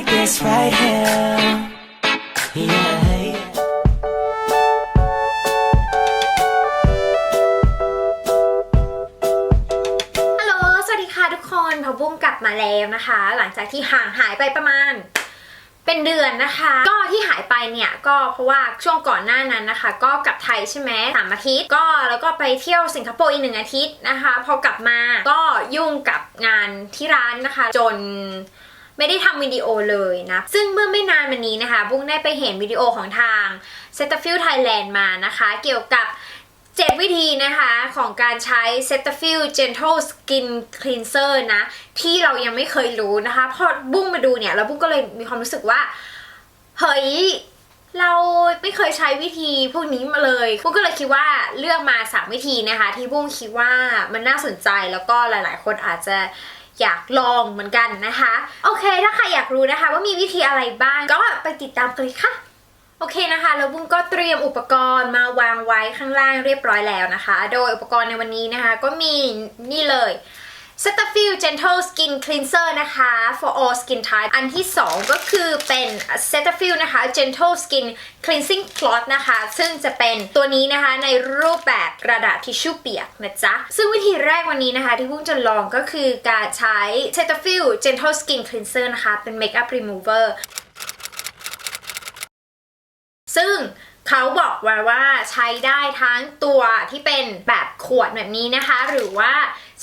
like this right here. Yeah. ฮัลโหลสวัสดีค่ะทุกคนพอบุ้งกลับมาแล้วนะคะ หลังจากที่ห่างหายไปประมาณเป็นเดือนนะคะ ก็ที่หายไปเนี่ยก็เพราะว่าช่วงก่อนหน้านั้นนะคะ ก็กลับไทยใช่ไหมสามอาทิตย์ก็แล้วก็ไปเที่ยวสิงคโปร์อีกหนึ่งอาทิตย์นะคะ พอกลับมาก็ยุ่งกับงานที่ร้านนะคะ จน ไม่ได้ทำวิดีโอเลยนะ ซึ่งเมื่อไม่นานมานี้นะคะบุ้งได้ไปเห็นวิดีโอของทาง c e t a f i l Thailand มานะคะ เกี่ยวกับ 7 วิธีนะคะของการใช้ Cetaphil Gentle Skin Cleanser นะ ที่เรายังไม่เคยรู้นะคะพอบุ้งมาดูเนี่ย แล้วบุ้งก็เลยมีความรู้สึกว่า เฮ้ยเราไม่เคยใช้วิธีพวกนี้มาเลยบุ้งก็เลยคิดว่าเลือกมา 3 วิธีนะคะ ที่บุ้งคิดว่ามันน่าสนใจแล้วก็หลาย ๆ คนอาจจะ อยากลองเหมือนกันนะคะ โอเคถ้าใครอยากรู้นะคะ ว่ามีวิธีอะไรบ้าง ก็ไปติดตามกันเลยค่ะโอเคนะคะแล้วบุ้มก็เตรียมอุปกรณ์มาวางไว้ข้างล่างเรียบร้อยแล้วนะคะ โดยอุปกรณ์ในวันนี้นะคะ ก็มีนี่เลย Cetaphil Gentle Skin Cleanser นะคะ for all skin type อันที่ 2 ก็คือเป็น Cetaphil นะคะ Gentle Skin Cleansing Cloth นะคะ ซึ่งจะเป็นตัวนี้นะคะในรูปแบบกระดาษทิชชู่เปียกนะจ๊ะ ซึ่งวิธีแรกวันนี้นะคะที่พุ่งจะลองก็คือการใช้ Cetaphil Gentle Skin Cleanser นะคะ เป็น Makeup Remover ซึ่ง เขาบอกไว้ว่าใช้ได้ทั้งตัวที่เป็นแบบขวดแบบนี้นะคะ หรือว่า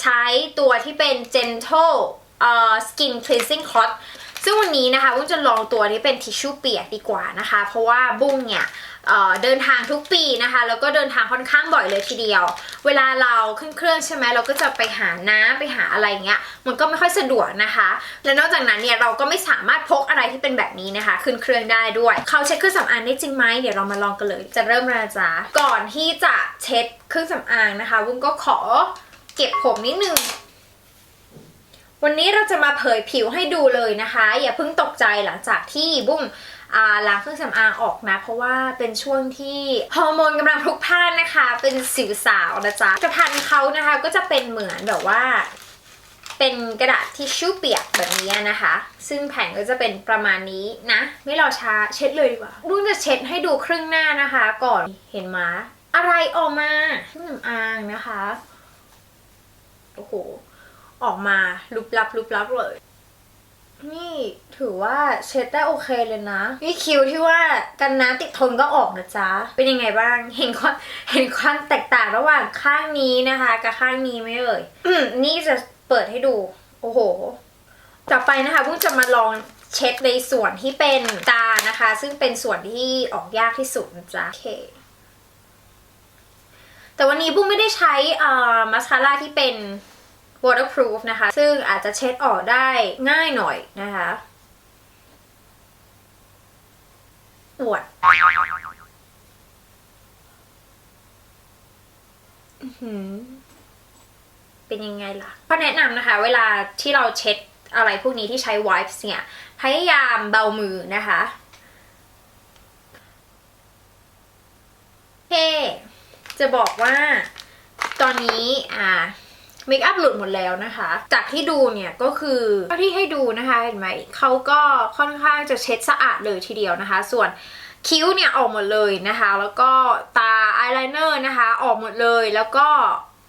ใช้ตัวที่เป็น gentle เอ่อ skin cleansing cloth ซึ่งวันนี้นะคะบุ้งจะลองตัวที่เป็นทิชชู่เปียกดีกว่านะคะ เพราะว่าบุ้งเนี่ยเเดินทางทุกปีนะคะ แล้วก็เดินทางค่อนข้างบ่อยเลยทีเดียว เวลาเราขึ้นเครื่องใช่ไหมเราก็จะไปหาน้ำไปหาอะไรเงี้ย มันก็ไม่ค่อยสะดวกนะคะ และนอกจากนั้นเนี่ยเราก็ไม่สามารถพกอะไรที่เป็นแบบนี้นะคะ ขึ้นเครื่องได้ด้วย เขาเช็ดเครื่องสำอางได้จริงไหมเดี๋ยวเรามาลองกันเลย จะเริ่มแล้วจ๊ะก่อนที่จะเช็ดเครื่องสำอางนะคะวุ้นก็ขอเก็บผมนิดนึง วันนี้เราจะมาเผยผิวให้ดูเลยนะคะ อย่าเพิ่งตกใจหลังจากที่บุ้งอ่าล้างเครื่องสำอางออกนะ เพราะว่าเป็นช่วงที่ฮอร์โมนกำลังพลุกพล่านนะคะ เป็นสิวสาวนะจ๊ะผลิตภัณฑ์เขานะคะก็จะเป็นเหมือนแบบว่า เป็นกระดาษทิชชู่เปียกแบบนี้นะคะ ซึ่งแผ่นก็จะเป็นประมาณนี้นะ ไม่รอช้าเช็ดเลยดีกว่าบุ้งจะเช็ดให้ดูครึ่งหน้านะคะ ก่อนเห็นไหมอะไรออกมาเครื่องสำอางนะคะโอ้โห ออกมาลุบลับลุบลับเลย นี่ถือว่าเช็ดได้โอเคเลยนะ นี่คิวที่ว่ากันน้ำติดทนก็ออกนะจ๊ะ เป็นยังไงบ้าง เห็นความเห็นความแตกต่างระหว่างข้างนี้นะคะ กับข้างนี้ไหมเอ่ยนี่จะเปิดให้ดู โอ้โห ต่อไปนะคะพุ่งจะมาลองเช็ดในส่วนที่เป็นตานะคะ ซึ่งเป็นส่วนที่ออกยากที่สุดนะจ๊ะโอเคแต่วันนี้บุ้งไม่ได้ใช้อ่ามาสคาร่าที่เป็น waterproof นะคะ ซึ่งอาจจะเช็ดออกได้ง่ายหน่อยนะคะอวดเป็นยังไงล่ะก็แนะนำนะคะ เวลาที่เราเช็ดอะไรพวกนี้ที่ใช้ wipes เนี่ย พยายามเบามือนะคะเฮจะบอกว่าตอนนี้อ่า เมคอัพหลุดหมดแล้วนะคะ จากที่ดูเนี่ยก็คือเท่าที่ให้ดูนะคะเห็นไหมเขาก็ค่อนข้างจะเช็ดสะอาดเลยทีเดียวนะคะ ส่วนคิ้วเนี่ยออกหมดเลยนะคะ แล้วก็ตาอายไลเนอร์นะคะออกหมดเลยแล้วก็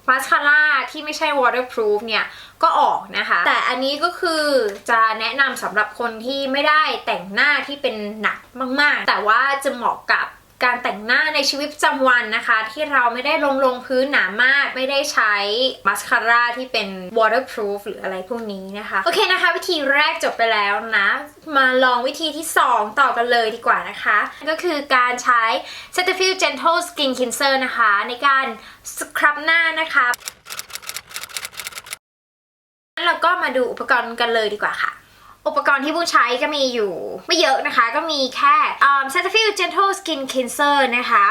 มาสคาร่าที่ไม่ใช่ waterproof เนี่ยก็ออกนะคะ แต่อันนี้ก็คือจะแนะนำสำหรับคนที่ไม่ได้แต่งหน้าที่เป็นหนักมาก ๆ แต่ว่าจะเหมาะกับ การแต่งหน้าในชีวิตประจำวันนะคะ ที่เราไม่ได้ลงลงพื้นหนามาก ไม่ได้ใช้มาสคาร่าที่เป็น waterproof หรืออะไรพวกนี้นะคะ โอเคนะคะ วิธีแรกจบไปแล้วนะ มาลองวิธีที่ 2 ต่อกันเลยดีกว่านะคะ ก็คือการใช้ Cetaphil Gentle Skin Cleanser นะคะ ในการสครับหน้านะคะงั้นเราก็มาดูอุปกรณ์กันเลยดีกว่าค่ะ อุปกรณ์ที่บุ้งใช้ก็มีอยู่ ไม่เยอะนะคะ ก็มีแค่อ่า Cetaphil Gentle Skin Cleanser นะคะ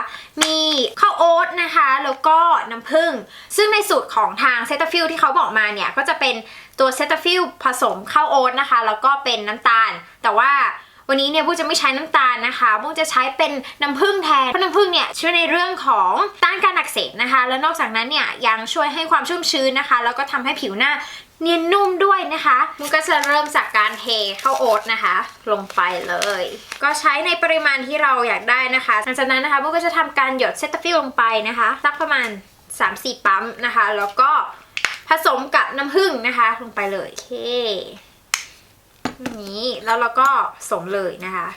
มีข้าวโอ๊ตนะคะ แล้วก็น้ำผึ้ง ซึ่งในสูตรของทาง Cetaphil ที่เขาบอกมาเนี่ย ก็จะเป็นตัว Cetaphil ผสมข้าวโอ๊ตนะคะ แล้วก็เป็นน้ำตาล แต่ว่าวันนี้เนี่ยบุ้งจะไม่ใช้น้ำตาลนะคะบุ้งจะใช้เป็นน้ำผึ้งแทน เพราะน้ำผึ้งเนี่ยช่วยในเรื่องของต้านการอักเสบนะคะ แล้วนอกจากนั้นเนี่ยยังช่วยให้ความชุ่มชื้นนะคะ แล้วก็ทำให้ผิวหน้า เนียนนุ่มด้วยนะคะบุ้งก็จะเริ่มจากการเทข้าวโอ๊ตนะคะ ลงไปเลย ก็ใช้ในปริมาณที่เราอยากได้นะคะหลังจากนั้นนะคะบุ้งก็จะทำการหยดเซตาฟิลลงไปนะคะสักประมาณ 3-4 ปั๊มนะคะ แล้วก็ผสมกับน้ำผึ้งนะคะ ลงไปเลยโอเคนี้แล้วเราก็ผสมเลยนะคะ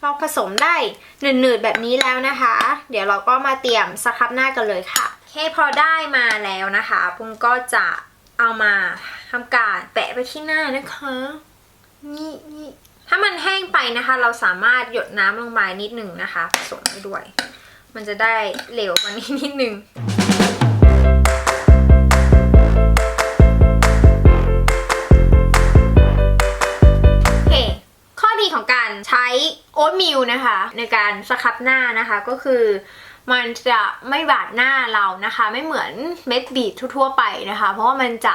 พอผสมได้หนืดๆแบบนี้แล้วนะคะ เดี๋ยวเราก็มาเตรียมสครับหน้ากันเลยค่ะโอเคพอได้มาแล้วนะคะปุ้งก็จะ เอามาทำการแปะไปที่หน้านะคะนี่นี่ถ้ามันแห้งไปนะคะ เราสามารถหยดน้ำลงไปนิดหนึ่งนะคะผสมไปด้วย มันจะได้เหลวกว่านี้นิดหนึ่งเคข้อดีของการใช้โอ๊ตมิลนะคะ ในการสครับหน้านะคะก็คือ มันจะไม่บาดหน้าเรานะคะ ไม่เหมือนเม็ดบีททั่วๆไปนะคะ เพราะว่ามันจะ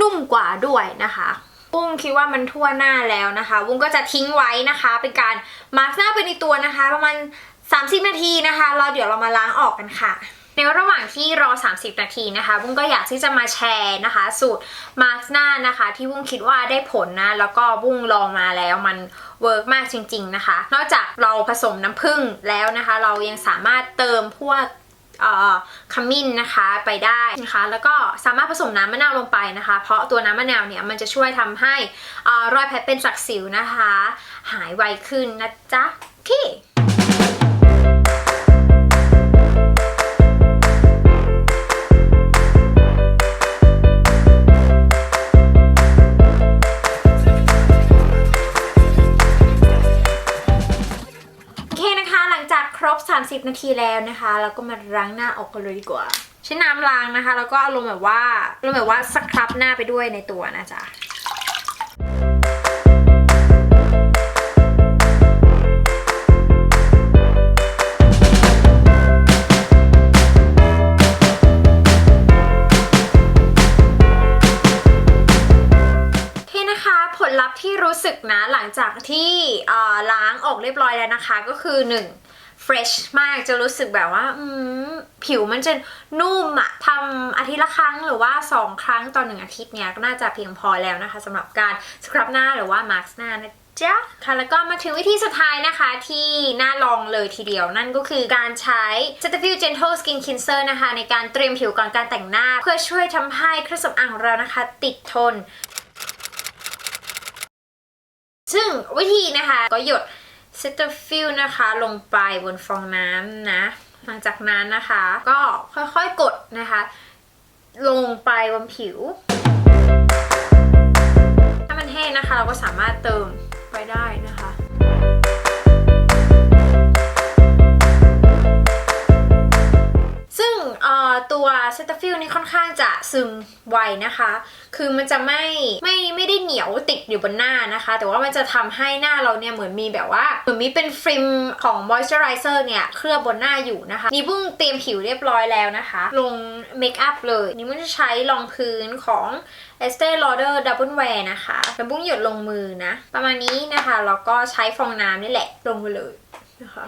นุ่มกว่าด้วยนะคะวุ้งคิดว่ามันทั่วหน้าแล้วนะคะวุ้งก็จะทิ้งไว้นะคะ เป็นการมาร์กหน้าไปในตัวนะคะ ประมาณ 30 นาทีนะคะ เราเดี๋ยวเรามาล้างออกกันค่ะในระหว่างที่รอ 30 นาทีนะคะบุ้งก็อยากที่จะมาแชร์นะคะ สูตรมาร์กหน้านะคะ ที่บุ้งคิดว่าได้ผลนะ แล้วก็บุ้งลองมาแล้วมัน เวิร์กมากจริง ๆนะคะ นอกจากเราผสมน้ำผึ้งแล้วนะคะ เรายังสามารถเติมพวกขมิ้นนะคะไปได้นะคะ แล้วก็สามารถผสมน้ำมะนาวลงไปนะคะ เพราะตัวน้ำมะนาวเนี่ยมันจะช่วยทำให้อรอยแผลเป็นสักสิวนะคะ หายไวขึ้นนะจ๊ะคี่ 30 นาทีแล้วนะคะเราก็มาล้างหน้าออกกันเลยดีกว่า ใช้น้ำล้างนะคะ แล้วก็อารมณ์แบบว่าอารมณ์แบบว่าสครับหน้าไปด้วยในตัวนะจ๊ะโอเคนะคะผลลัพธ์ที่รู้สึกนะหลังจากที่ล้างออกเรียบร้อยแล้วนะคะ ก็คือ 1 fresh มากจะรู้สึกแบบว่าอืผิวมันจะนุ่มอะทำอาทิตย์ละครั้งหรือว่า 2 ครั้งต่อหนึ่งอาทิตย์เนี้ยก็น่าจะเพียงพอแล้วนะคะสำหรับการสครับหน้าหรือว่ามาร์กหน้านะจ๊ะค่ะแล้วก็มาถึงวิธีสุดท้ายนะคะที่น่าลองเลยทีเดียวนั่นก็คือการใช้ Cetaphil Gentle Skin Cleanser นะคะ ในการเตรียมผิวก่อนการแต่งหน้า เพื่อช่วยทำให้เครื่องสำอางของเรานะคะ ติดทน ซึ่งวิธีนะคะก็หยด เซตฟิลนะคะ ลงไปบนฟองน้ำนะ หลังจากนั้นนะคะ ก็ค่อยๆกดนะคะ ลงไปบนผิว ถ้ามันแห้งนะคะ เราก็สามารถเติมไปได้นะคะ ตัวเซตาฟิลนี่ค่อนข้างจะซึมไวนะคะ คือมันจะไม่ไม่ไม่ได้เหนียวติดอยู่บนหน้านะคะ แต่ว่ามันจะทำให้หน้าเราเนี่ยเหมือนมีแบบว่าเหมือนมีเป็นฟิล์มของมอยส์เจอไรเซอร์เนี่ยเคลือบบนหน้าอยู่นะคะ นี่บุ้งเตรียมผิวเรียบร้อยแล้วนะคะ ลงเมคอัพเลย นี่บุ้งจะใช้รองพื้นของ Estee Lauder Double Wear นะคะแล้วบุ้งหยดลงมือนะ ประมาณนี้นะคะ แล้วก็ใช้ฟองน้ำนี่แหละลงไปเลยนะคะ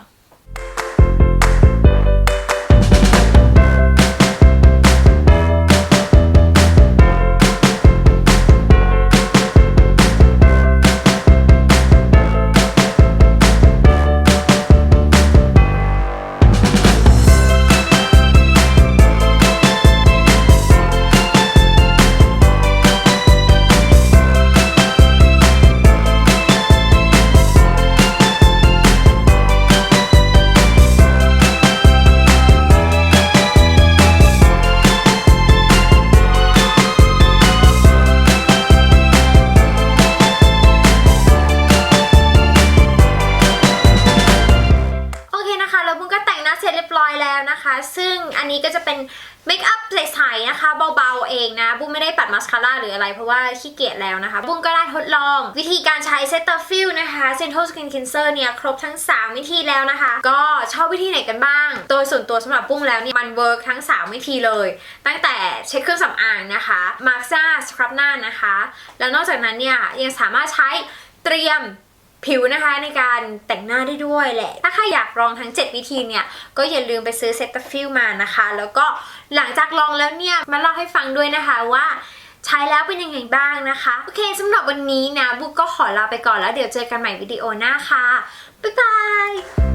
นี้ก็จะเป็นเมคอัพใสๆนะคะเบาๆเองนะบุ้งไม่ได้ปัดมาสคาร่าหรืออะไรเพราะว่าขี้เกียจแล้วนะคะ บุ้งก็ได้ทดลอง วิธีการใช้เซตเตอร์ฟิลนะคะเซนท l ลสกินคินเซอร์เนี่ยครบทั้ง 3 วิธีแล้วนะคะ ก็ชอบวิธีไหนกันบ้าง โดยส่วนตัวสำหรับบุ้งแล้วเนี่ยมันเวิร์กทั้ง 3 วิธีเลย ตั้งแต่เช็คเครื่องสำอางนะคะมาร์กหน้าสครับหน้านะคะ แล้วนอกจากนั้นเนี่ยยังสามารถใช้เตรียม ผิวนะคะในการแต่งหน้าได้ด้วยแหละ ถ้าใครอยากลองทั้ง 7 วิธีเนี่ยก็อย่าลืมไปซื้อเซตฟิลมานะคะ แล้วก็หลังจากลองแล้วเนี่ยมาเล่าให้ฟังด้วยนะคะว่าใช้แล้วเป็นยังไงบ้างนะคะ โอเคสำหรับวันนี้นะบุ๊กก็ขอลาไปก่อนแล้วเดี๋ยวเจอกันใหม่วิดีโอหน้าค่ะ บ๊ายบาย